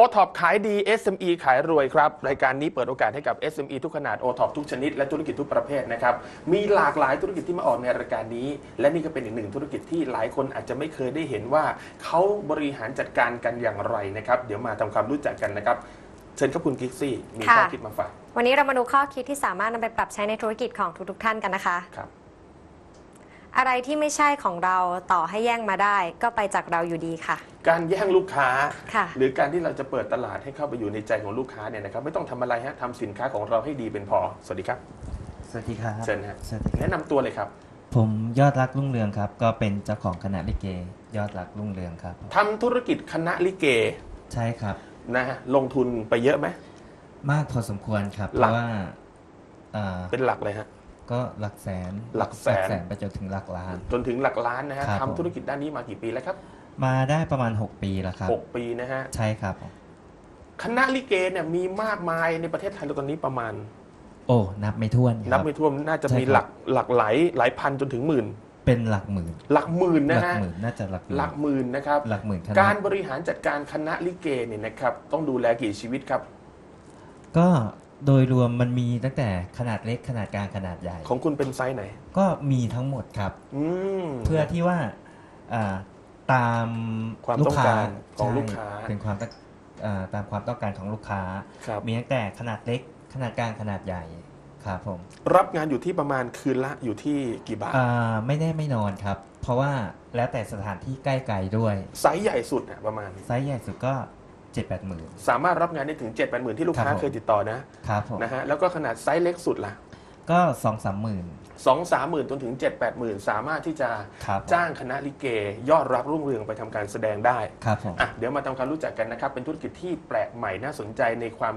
o t o p ขายดี SME ขายรวยครับ รายการนี้เปิดโอกาสให้กับ SME ทุกขนาด o t o p ทุกชนิด และธุรกิจทุกประเภทนะครับ มีหลากหลายธุรกิจที่มาออกในรายการนี้ และนี่ก็เป็นอีกหนึ่งธุรกิจที่หลายคนอาจจะไม่เคยได้เห็นว่าเขาบริหารจัดการกันอย่างไรนะครับ เดี๋ยวมาทำความรู้จักกันนะครับ เชิญครับคุณกิกซี่มีข้อค่ะคิดมาฝากวันนี้เรามาดูข้อคิดที่สามารถนำไปปรับใช้ในธุรกิจของทุกๆท่านกันนะคะครับ อะไรที่ไม่ใช่ของเราต่อให้แย่งมาได้ ก็ไปจากเราอยู่ดีค่ะ การแย่งลูกค้า ค่ะ หรือการที่เราจะเปิดตลาดให้เข้าไปอยู่ในใจของลูกค้าเนี่ยนะครับไม่ต้องทำอะไรฮะทำสินค้าของเราให้ดีเป็นพอ สวัสดีครับ สวัสดีครับเชิญฮะ สวัสดีคแนะรับนำตัวเลยครับผมยอดรักรุ่งเรืองครับ ก็เป็นเจ้าของคณะลิเก ยอดรักรุ่งเรืองครับ ทำธุรกิจคณะลิเกใช่ครับ นะฮะลงทุนไปเยอะไหม มากพอสมควรครับ เพหลัก ราะว่าอ่าเป็นหลักเลยฮะ ก็หลักแสนหลักแสนไปจนถึงหลักล้าน จนถึงหลักล้านนะฮะครับผมทำธุรกิจด้านนี้มากี่ปีแล้วครับ มาได้ประมาณ 6 ปีแล้วครับหกปีนะฮะ ใช่ครับผมคณะลิเกเนี่ยมีมากมายในประเทศไทยแล้วตอนนี้ประมาณ โอ้นับไม่ถ้วนคนัรับบไม่ถ้วนน่าจะใช่มีครับหลักหลักหลายหลายพันจนถึงหมื่น เป็นหลักหมื่น หลักหมื่นหนะลัฮะหมื่นน่าจะหลักหมื่นหลักหมื่นนะครับหลักหมื่นคณะการบริหารจัดการคณะลิเกเนี่ยนะครับต้องดูแลกี่ชีวิตครับ ก็ โดยรวมมันมีตั้งแต่ขนาดเล็กขนาดกลางขนาดใหญ่ ของคุณเป็นไซส์ไหน ก็มีทั้งหมดครับ อืม เพื่อที่ว่าอ่าตามความต้องการของลูกค้าใช่เป็นความต้องอ่าตามความต้องการของลูกค้า ครับ มีตั้งแต่ขนาดเล็กขนาดกลางขนาดใหญ่ครับผมรับงานอยู่ที่ประมาณคืนละอยู่ที่กี่บาท อ่าไม่แน่ไม่นอนครับ เพราะว่าแล้วแต่สถานที่ใกล้ไกลด้วย ไซส์ใหญ่สุดอะประมาณ ไซส์ใหญ่สุดก็ เจ็ดแปดหมื่นสามารถรับงานได้ถึง7 8 0 0 0 0ที่ลูกค้าครับผม เคยติดต่อนะครับผมนะฮะแล้วก็ขนาดไซส์เล็กสุดล่ะก็สองสามหมื่นสองสามหมื่นจนถึง7 8 0 0 0 0สามารถที่จะครับผมจ้างคณะลิเก ยอดรักรุ่งเรืองไปทำการแสดงได้ ครับผม อะเดี๋ยวมาทำความรู้จักกันนะครับ เป็นธุรกิจที่แปลกใหม่น่าสนใจในความ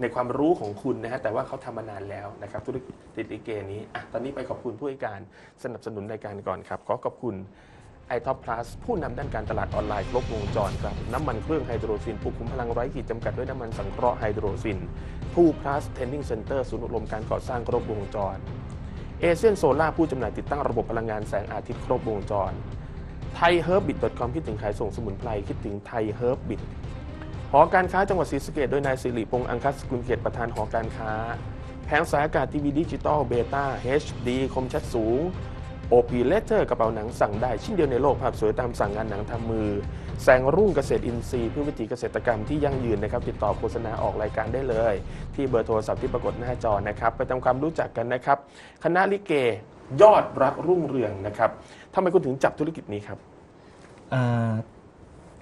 ในความรู้ของคุณนะฮะแต่ว่าเขาทำมานานแล้วนะครับ ธุรกิจลิเกนี้อะตอนนี้ไปขอบคุณผู้ให้การสนับสนุนรายการก่อนครับ ขอขอบคุณ i t o p Plus ผู้นำด้านการตลาดออนไลน์ครบวงจรครับน้ำมันเครื่องไฮโดรซินปลุกคุมพลังไร้ขีดจำกัดด้วยน้ำมันสังเคราะห์ไฮโดรซินผู้ plus training center ศูนย์อบรมการก่อสร้างครบวงจรเอเชียนโซล่าผู้จำหน่ายติดตั้งระบบพลังงานแสงอาทิตย์ครบวงจรไทยเฮิร์บบิทคอมคิดถึงขายส่งสมุนไพรคิดถึงไทยเฮิร์บบิทหอการค้าจังหวัดศรีสะเกดโดยนายสิริพงษ์อังคัสกุลเกียรติประธานหอการค้า แผงสายอากาศทีวีดิจิตอลเบต้า HD คมชัดสูง OP Letter กระเป๋าหนังสั่งได้ชิ้นเดียวในโลกภาพสวยตามสั่งงานหนังทำมือ แสงรุ่งเกษตรอินทรีย์เพื่อวิถีเกษตรกรรมที่ยั่งยืนนะครับ ติดต่อโฆษณาออกรายการได้เลย ที่เบอร์โทรศัพท์ที่ปรากฏหน้าจอนะครับ ไปทำความรู้จักกันนะครับ คณะลิเกยอดรักรุ่งเรืองนะครับทำไมคุณถึงจับธุรกิจนี้ครับ อ่า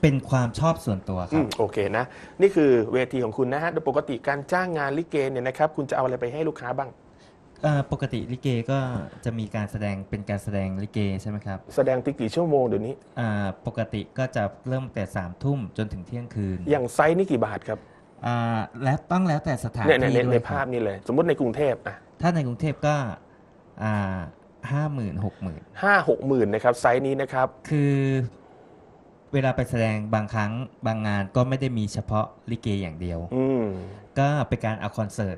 เป็นความชอบส่วนตัวคอืรับ มโอเคนะ นี่คือเวทีของคุณนะฮะโดยปกติการจ้างงานลิเกเนี่ยนะครับ คุณจะเอาอะไรไปให้ลูกค้าบ้าง อ่าปกติลิเกก็จะมีการแสดงเป็นการแสดงลิเกใช่ไหมครับแสดงติกี่ชั่วโมงเดี๋ยวนี้ อ่าปกติก็จะเริ่มแต่สามทุ่มจนถึงเที่ยงคืนอย่างไซส์นี่กี่บาทครับอ่าและต้องแล้วแต่สถานเนี่ยในที่ในด้ในวยคภารัพบนี่เลย สมมติในกรุงเทพอะถ้าในกรุงเทพก็อ่าห้าหมื่นหกหมื่นห้าหกหมื่นนะครับไซส์นี้นะครับ คือเวลาไปแสดงบางครั้งบางงานก็ไม่ได้มีเฉพาะลิเกอย่างเดียว อืม ก็เป็นการเอาคอนเสิร์ต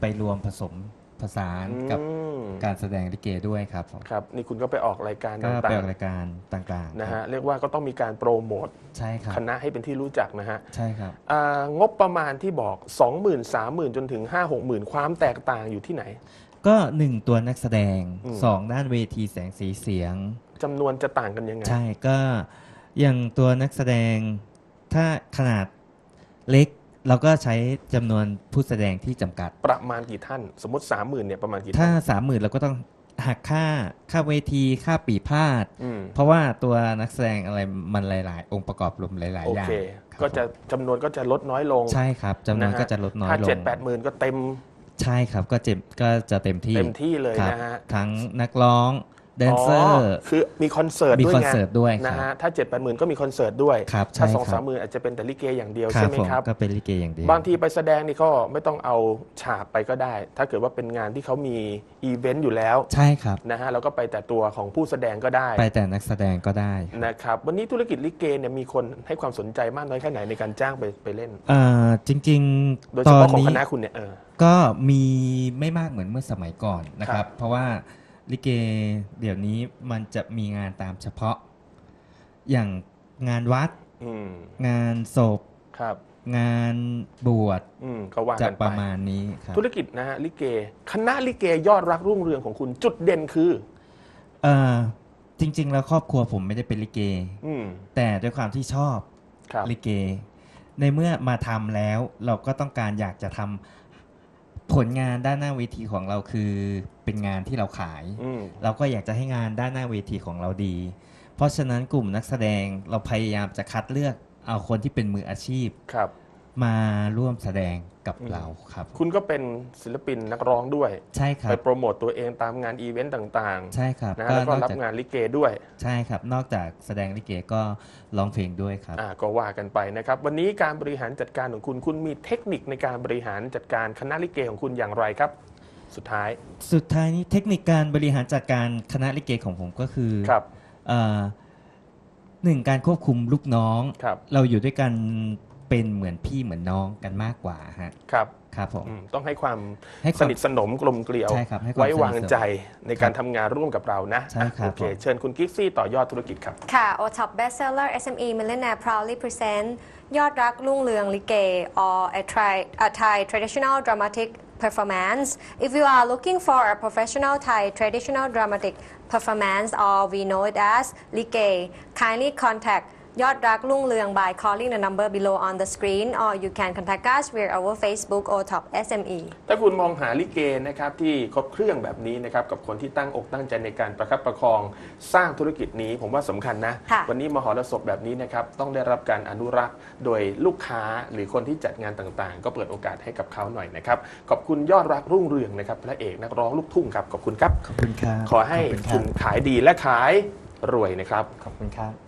ไปรวมผสม ผสานกับอืมการแสดงลิเกด้วยครับผมครับนี่คุณก็ไปออกรายการก็ต่าไปงออกรายการต่างๆๆนะครัฮะบเรียกว่าก็ต้องมีการโปรโมทใช่ครับคณะให้เป็นที่รู้จักนะฮะใช่ครับ อ่างบประมาณที่บอก 20,000 30,000 จนถึง 5 6 0,000 ความแตกต่างอยู่ที่ไหน ก็หนึ่งตัวนักแสดงอืม สองด้านเวทีแสงสีเสียง จำนวนจะต่างกันยังไง ใช่ก็อย่างตัวนักแสดงถ้าขนาดเล็ก เราก็ใช้จำนวนผู้แสดงที่จำกัด ประมาณกี่ท่าน สมมติ 30,000เนี่ยประมาณกี่ถ้าท่าน สามหมื่นเราก็ต้องหักค่าค่าเวทีค่าปีพาด อืม เพราะว่าตัวนักแสดงอะไรมันหลาย ๆ องค์ประกอบรวมหลาย โอๆ อย่างเค ครับก็จะจำนวนก็จะลดน้อยลงใช่ครับจำนวนก็จะลดน้อยถ้าลเจ็ดงแปดหมื่นก็เต็ม ใช่ครับก็เจ็บก็จะเต็มที่เต็มที่เลยครับนะฮะ ทั้งนักร้อง แดนเซอร์ คือมีคอนเสิร์ตมีด้วยคอนไงเสิร์ตด้วยคนะรับฮะถ้าเจ็ดแปดหมื่นก็มีคอนเสิร์ตด้วยครับถ้าใช่สองครัสามบ หมื่นอาจจะเป็นแต่ลิเกอย่างเดียวครัใช่บไหมผมครับ ก็เป็นลิเกอย่างเดียว บางทีไปแสดงนี่ก็ไม่ต้องเอาฉากไปก็ได้ ถ้าเกิดว่าเป็นงานที่เขามีอีเวนต์อยู่แล้วใช่ครับ นะฮะเราก็ไปแต่ตัวของผู้แสดงก็ได้ไปแต่นักแสดงก็ได้ นะครับวันนี้ธุรกิจลิเกเนี่ยมีคนให้ความสนใจมากน้อยแค่ไหนในการจ้างไปไปเล่นอ่าจริงโดยๆ เฉตอนพาะของนี้คณะคุณเนี่ยเออ ก็มีไม่มากเหมือนเมื่อสมัยก่อนนะคครัรับ บ เพราะว่า ลิเกเดี๋ยวนี้มันจะมีงานตามเฉพาะ อย่างงานวัด อืมงานศพ ครับ งานบวชอืมก็ว่าจะกันปไประมาณนี้ครับธุรกิจนะฮะลิเก คณะลิเกยอดรักรุ่งเรืองของคุณจุดเด่นคือ เอ่อจริง ๆ แล้วครอบครัวผมไม่ได้เป็นลิเก อืมแต่ด้วยความที่ชอบ ครับ ลิเก ในเมื่อมาทำแล้วเราก็ต้องการอยากจะทำผลงานด้านหน้าเวทีของเราคือ เป็นงานที่เราขาย อืม เราก็อยากจะให้งานด้านหน้าเวทีของเราดี เพราะฉะนั้นกลุ่มนักแสดงเราพยายามจะคัดเลือกเอาคนที่เป็นมืออาชีพ ครับ มาร่วมแสดงกับอืมเราครับ คุณก็เป็นศิลปินนักร้องด้วย ใช่ครัไปบ โปรโมตตัวเองตามงานอีเวนต์ต่างใช่ครับๆนะแล้วก็นอรับจากงานลิเกด้วยใช่ครับ นอกจากแสดงลิเกก็ร้องเพลงด้วยครับ อ่าก็ว่ากันไปนะครับ วันนี้การบริหารจัดการของคุณคุณมีเทคนิคในการบริหารจัดการคณะลิเกของคุณอย่างไรครับ สุดท้าย สุดท้ายนี้เทคนิคการบริหารจัดการคณะลิเกของผมก็คือครับ เอ่อหนึ่งการควบคุมลูกน้อง ครับ เราอยู่ด้วยกันเป็นเหมือนพี่เหมือนน้องกันมากกว่าฮะครับครับผม อืมต้องให้ความให้คสวามนิทสนมกลมเกลียว ใช่ครับให้ความไว้วางสนิทสนมใจในการทำงานร่วมกับเรานะใช่ครับ โอเคผมเชิญคุณกิฟซี่ต่อยอดธุรกิจครับ ค่ะ O Top Bestseller SME Millionaire proudly present ยอดรักรุ่งเรืองลิเก or a, Thai a Thai traditional dramatic performance. If you are looking for a professional Thai traditional dramatic performance or we know it as Ligue, kindly contact ยอดรักรุ่งเรือง by calling the number below on the screen or you can contact us via our Facebook O Top SME ถ้าคุณมองหาลิเกนะครับที่ครบเครื่องแบบนี้นะครับกับคนที่ตั้งอกตั้งใจในการประคับประคองสร้างธุรกิจนี้ผมว่าสำคัญนะ ค่ะวันนี้มหรสพแบบนี้นะครับต้องได้รับการอนุรักษ์โดยลูกค้าหรือคนที่จัดงานต่างๆ ก็เปิดโอกาสให้กับเขาหน่อยนะครับขอบคุณยอดรักรุ่งเรืองนะครับพระเอกนักร้องลูกทุ่งครับขอบคุณครับ ขอบคุณครับขอให้ขอบคุณคคุรับณขายดีและขายรวยนะครับ ขอบคุณครับ